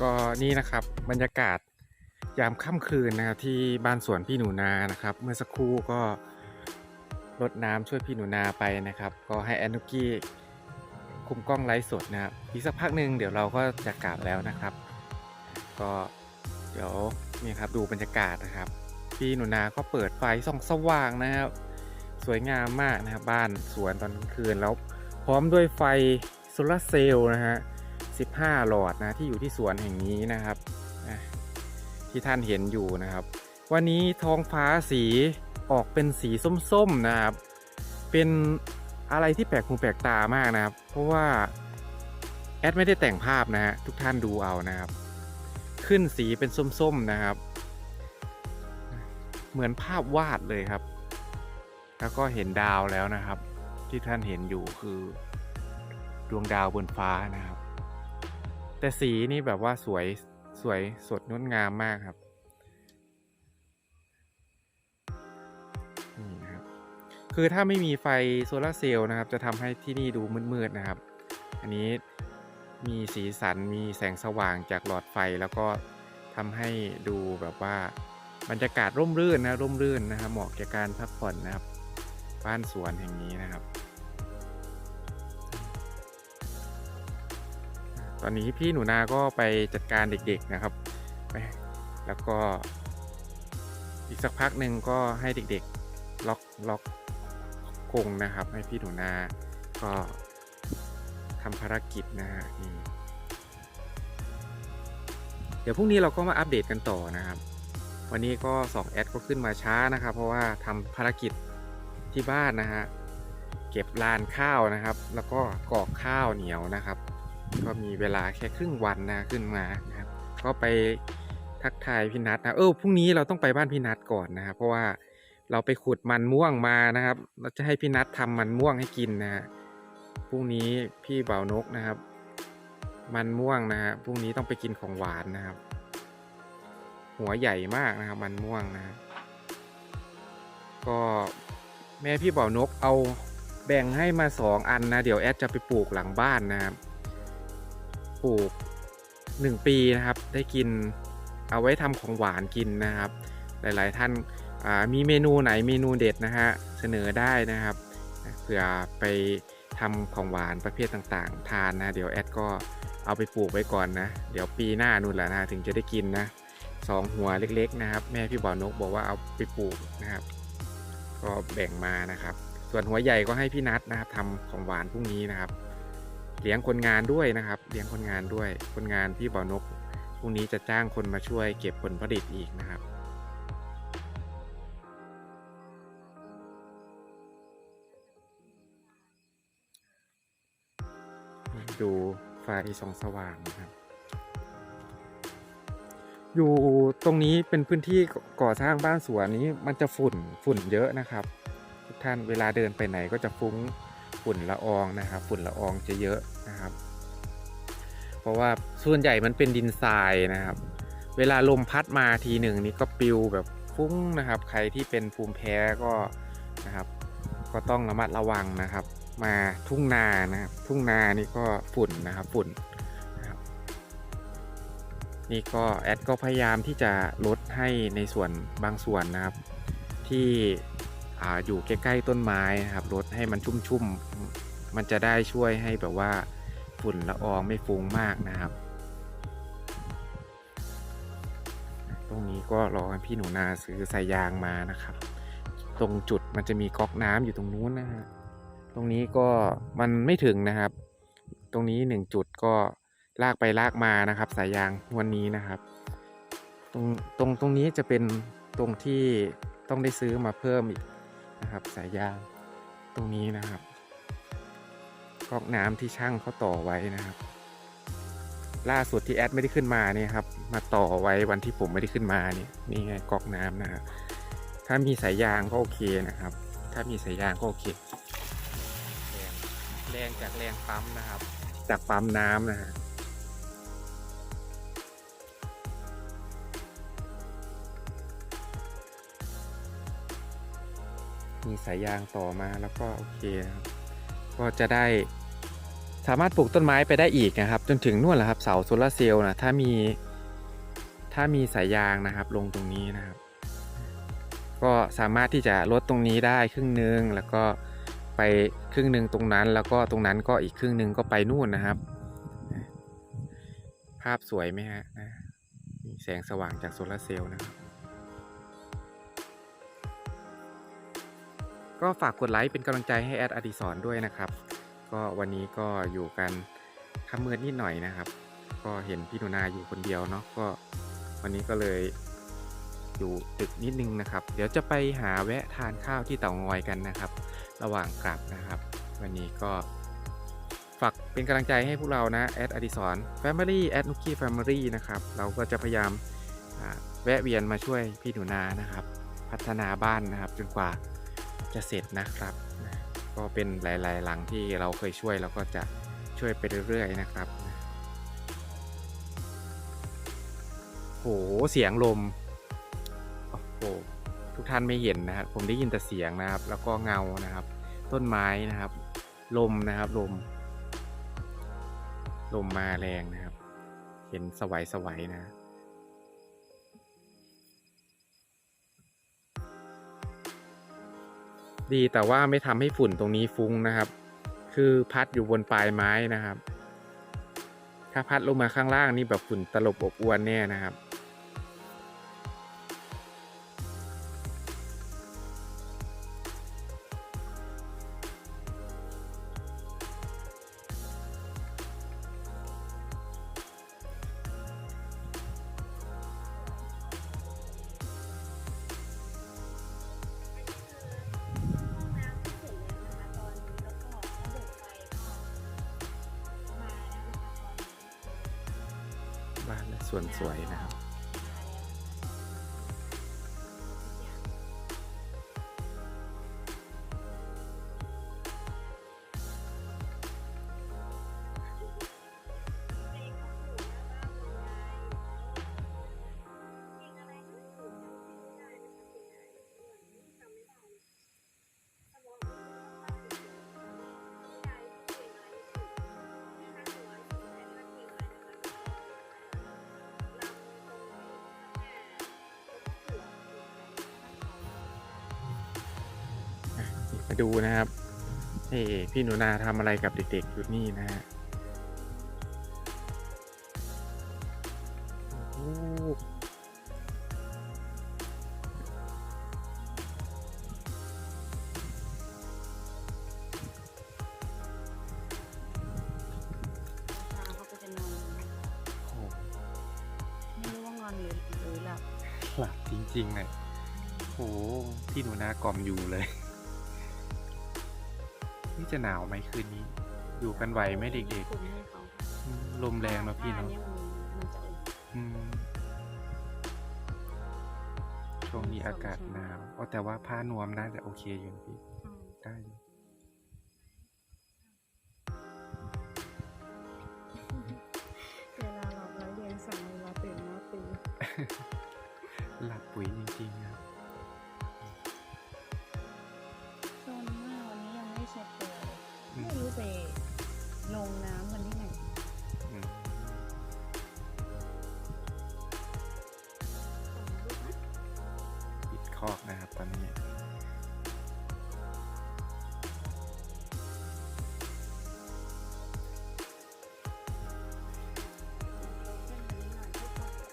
ก็นี่นะครับบรรยากาศยามค่ำคืนนะครับที่บ้านสวนพี่หนูนานะครับ เมื่อสักครู่ก็รดน้ำช่วยพี่หนูนาไปนะครับ ก็ให้แอนนุกี้คุมกล้องไลฟ์สดนะครับอีกสักพักหนึ่งเดี๋ยวเราก็จะกลับแล้วนะครับ ก็เดี๋ยวนี่ครับดูบรรยากาศนะครับ พี่หนูนาก็เปิดไฟส่องสว่างนะครับ สวยงามมากนะครับบ้านสวนตอนกลางคืนแล้วพร้อมด้วยไฟโซลาร์เซลล์นะฮะ 15 หลอดนะที่อยู่ที่สวนแห่งนี้นะครับที่ท่านเห็นอยู่นะครับ วันนี้ท้องฟ้าสีออกเป็นสีส้มๆนะครับ เป็นอะไรที่แปลกหูแปลกตามากนะครับ เพราะว่าแอดไม่ได้แต่งภาพนะฮะทุกท่านดูเอานะครับ ขึ้นสีเป็นส้มๆนะครับ เหมือนภาพวาดเลยครับ แล้วก็เห็นดาวแล้วนะครับ ที่ท่านเห็นอยู่คือดวงดาวบนฟ้านะครับ แต่สีนี่แบบว่าสวยสวยสดงดงามมากครับนี่นะครับ คือถ้าไม่มีไฟโซลาร์เซลล์นะครับ จะทำให้ที่นี่ดูมืดๆนะครับ อันนี้มีสีสันมีแสงสว่างจากหลอดไฟแล้วก็ทำให้ดูแบบว่าบรรยากาศร่มรื่นนะร่มรื่นนะครับเหมาะแก่การพักผ่อนนะครับ บ้านสวนแห่งนี้นะครับ ตอนนี้พี่หนูนาก็ไปจัดการเด็กๆนะครับ แล้วก็ อีกสักพักหนึ่งก็ให้เด็กๆล็อกล็อกกรงนะครับ ให้พี่หนูนาก็ทำภารกิจนะฮะนี่เดี๋ยวพรุ่งนี้เราก็มาอัปเดตกันต่อนะครับ วันนี้ก็2แอดก็ขึ้นมาช้านะครับ เพราะว่าทำภารกิจที่บ้านนะฮะเก็บลานข้าวนะครับ แล้วก็กรอกข้าวเหนียวนะครับ ก็มีเวลาแค่ครึ่งวันนะขึ้นมาครับ ก็ไปทักทายพี่นัทนะเออพรุ่งนี้เราต้องไปบ้านพี่นัทก่อนนะครับเพราะว่าเราไปขุดมันม่วงมานะครับ เราจะให้พี่นัททำมันม่วงให้กินนะฮะพรุ่งนี้พี่เบานกนะครับ มันม่วงนะฮะพรุ่งนี้ต้องไปกินของหวานนะครับ หัวใหญ่มากนะครับ มันม่วงนะฮะก็แม่พี่เบานกเอาแบ่งให้มาสองอันนะ เดี๋ยวแอดจะไปปลูกหลังบ้านนะครับ ปลูก 1 ปีนะครับ ได้กินเอาไว้ทำของหวานกินนะครับ หลายๆท่านอ่ามีเมนูไหนเมนูเด็ดนะฮะเสนอได้นะครับเผื่อไปทำของหวานประเภทต่างๆ ทานนะเดี๋ยวแอดก็เอาไปปลูกไว้ก่อนนะ เดี๋ยวปีหน้านู่นแหละนะถึงจะได้กินนะสองหัวเล็กๆนะครับ แม่พี่บ่าวนกบอกว่าเอาไปปลูกนะครับ ก็แบ่งมานะครับ ส่วนหัวใหญ่ก็ให้พี่นัทนะครับทำของหวานพรุ่งนี้นะครับ เลี้ยงคนงานด้วยนะครับ เลี้ยงคนงานด้วย คนงานพี่บ่อนกพรุ่งนี้จะจ้างคนมาช่วยเก็บผลผลิตอีกนะครับดูไฟส่องสว่างนะครับ อยู่ตรงนี้เป็นพื้นที่ก่อสร้างบ้านสวนนี้มันจะฝุ่นฝุ่นเยอะนะครับ ทุกท่านเวลาเดินไปไหนก็จะฟุ้ง ฝุ่นละอองนะครับ ฝุ่นละอองจะเยอะนะครับ เพราะว่าส่วนใหญ่มันเป็นดินทรายนะครับ เวลาลมพัดมาทีหนึ่งนี่ก็ปิวแบบฟุ้งนะครับ ใครที่เป็นภูมิแพ้ก็นะครับ ก็ต้องระมัดระวังนะครับ มาทุ่งนานะครับ ทุ่งนานี่ก็ฝุ่นนะครับ ฝุ่นนี่ก็แอดก็พยายามที่จะลดให้ในส่วนบางส่วนนะครับ ที่ ออยู่ใกล้ๆต้นไม้นะครับลดให้มันชุ่มๆ มันจะได้ช่วยให้แบบว่าฝุ่นละอองไม่ฟุ้งมากนะครับ ตรงนี้ก็รอให้พี่หนูนาซื้อสายยางมานะครับ ตรงจุดมันจะมีก๊อกน้ำอยู่ตรงนู้นนะฮะตรงนี้ก็มันไม่ถึงนะครับ ตรงนี้หนึ่งจุดก็ลากไปลากมานะครับสายยางวันนี้นะครับ ตรงตรงตรงนี้จะเป็นตรงที่ต้องได้ซื้อมาเพิ่มอีก นะครับ สายยางตรงนี้นะครับก๊อกน้ำที่ช่างเขาต่อไว้นะครับ ล่าสุดที่แอดไม่ได้ขึ้นมาเนี่ยครับ มาต่อไว้วันที่ผมไม่ได้ขึ้นมาเนี่ยนี่ไงก๊อกน้ำนะครับถ้ามีสายยางก็โอเคนะครับ ถ้ามีสายยางก็โอเคแรงแรงจากแรงปั๊มนะครับ จากปั๊มน้ำนะฮะ มีสายยางต่อมาแล้วก็โอเคครับก็จะได้สามารถปลูกต้นไม้ไปได้อีกนะครับ จนถึงนู่นแหละครับเสาโซลาร์เซลล์นะถ้ามีถ้ามีสายยางนะครับ ลงตรงนี้นะครับ ก็สามารถที่จะลดตรงนี้ได้ครึ่งหนึ่งแล้วก็ไปครึ่งหนึ่งตรงนั้น แล้วก็ตรงนั้นก็อีกครึ่งหนึ่งก็ไปนู่นนะครับ ภาพสวยไหมฮะมีแสงสว่างจากโซลาร์เซลล์นะครับ ก็ฝากกดไลค์เป็นกำลังใจให้แอดอดิสรด้วยนะครับ ก็วันนี้ก็อยู่กันค่ำมืดนิดหน่อยนะครับ ก็เห็นพี่หนูนาอยู่คนเดียวเนาะก็วันนี้ก็เลยอยู่ตึกนิดนึงนะครับ เดี๋ยวจะไปหาแวะทานข้าวที่เต่างอยกันนะครับ ระหว่างกลับนะครับ วันนี้ก็ฝากเป็นกำลังใจให้พวกเรานะแอดอดิสร Family แอดนุกี้ Family นะครับเราก็จะพยายามแวะเวียนมาช่วยพี่หนูนานะครับ พัฒนาบ้านนะครับ จนกว่า จะเสร็จนะครับนะก็เป็นหลาย ๆ หลังที่เราเคยช่วยเราก็จะช่วยไปเรื่อย ๆ นะครับนะโหเสียงลมโอ้โหทุกท่านไม่เห็นนะครับผมได้ยินแต่เสียงนะครับ แล้วก็เงานะครับ ต้นไม้นะครับ ลมนะครับลม ลมมาแรงนะครับ เห็นสวัยสวัยๆนะ ดีแต่ว่าไม่ทำให้ฝุ่นตรงนี้ฟุ้งนะครับ คือพัดอยู่บนปลายไม้นะครับ ถ้าพัดลงมาข้างล่างนี่แบบฝุ่นตลบอบอวนแน่นะครับ บ้านและส่วนสวยนะครับ มาดูนะครับเฮ้พี่หนูนาทำอะไรกับเด็กๆอยู่นี่นะฮะโอ้โหเขาก็จะนอนไม่รู้ว่างอนหรือหรือหลับหลับจริงๆเลยโอ้โหพี่หนูนากล่อมอยู่เลยนี่ จะหนาวไหมคืนนี้ อยู่กันไหวไหมเด็กคุมให้เขาๆอืมลมแรงเนอะพี่เนาะผ้มันมันจะอุ่นอืมช่วงนี้อากาศหนาวอ๋อแต่ว่าผ้านวมน่าจะโอเคอยู่นะพี่ ได้อยู่เวลาหลับแล้วเรียนสั่งเวลาตื่นมาตื่น หลับปุ๋ยจริงๆครับ ไม่มรู้ไปลงน้ำกันที่ไหนอืมปิดคอกนะครับตอนนี้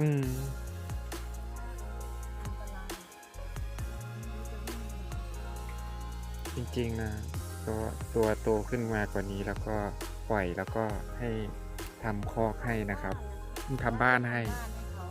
อืมอันตรายไม่รู้จะวิ่งยังไงจริง ๆ นะ ตัวตัวโตขึ้นมากว่านี้แล้วก็ปล่อยแล้วก็ให้ทำคอกให้นะครับทำบ้านให้บ้านให้เขา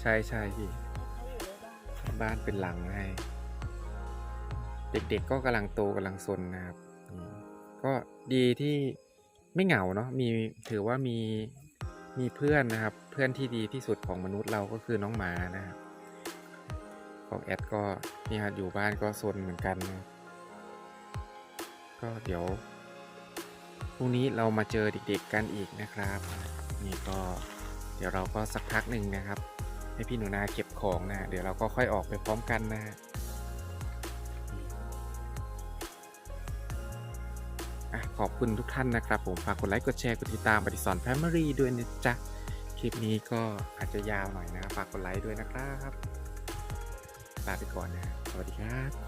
ใช่ใช่พี่ให้เขาอยู่ได้บ้างทำบ้านเป็นหลังให้ เด็กๆก็กำลังโตกำลังซนนะครับอืมก็ดีที่ไม่เหงาเนาะมีถือว่ามีมีเพื่อนนะครับ เพื่อนที่ดีที่สุดของมนุษย์เราก็คือน้องหมานะครับของแอดก็นี่ครับอยู่บ้านก็ซนเหมือนกันนะ ก็เดี๋ยวพรุ่งนี้เรามาเจอเด็กๆกันอีกนะครับ นี่ก็เดี๋ยวเราก็สักพักหนึ่งนะครับ ให้พี่หนูนาเก็บของนะ เดี๋ยวเราก็ค่อยออกไปพร้อมกันนะอะขอบคุณทุกท่านนะครับ ผมฝากกดไลค์กดแชร์กดติดตามปฏิสอนแฟมิลี่ด้วยนะจ๊ะคลิปนี้ก็อาจจะยาวหน่อยนะฝากกดไลค์ด้วยนะครับลาไปก่อนนะครับสวัสดีครับ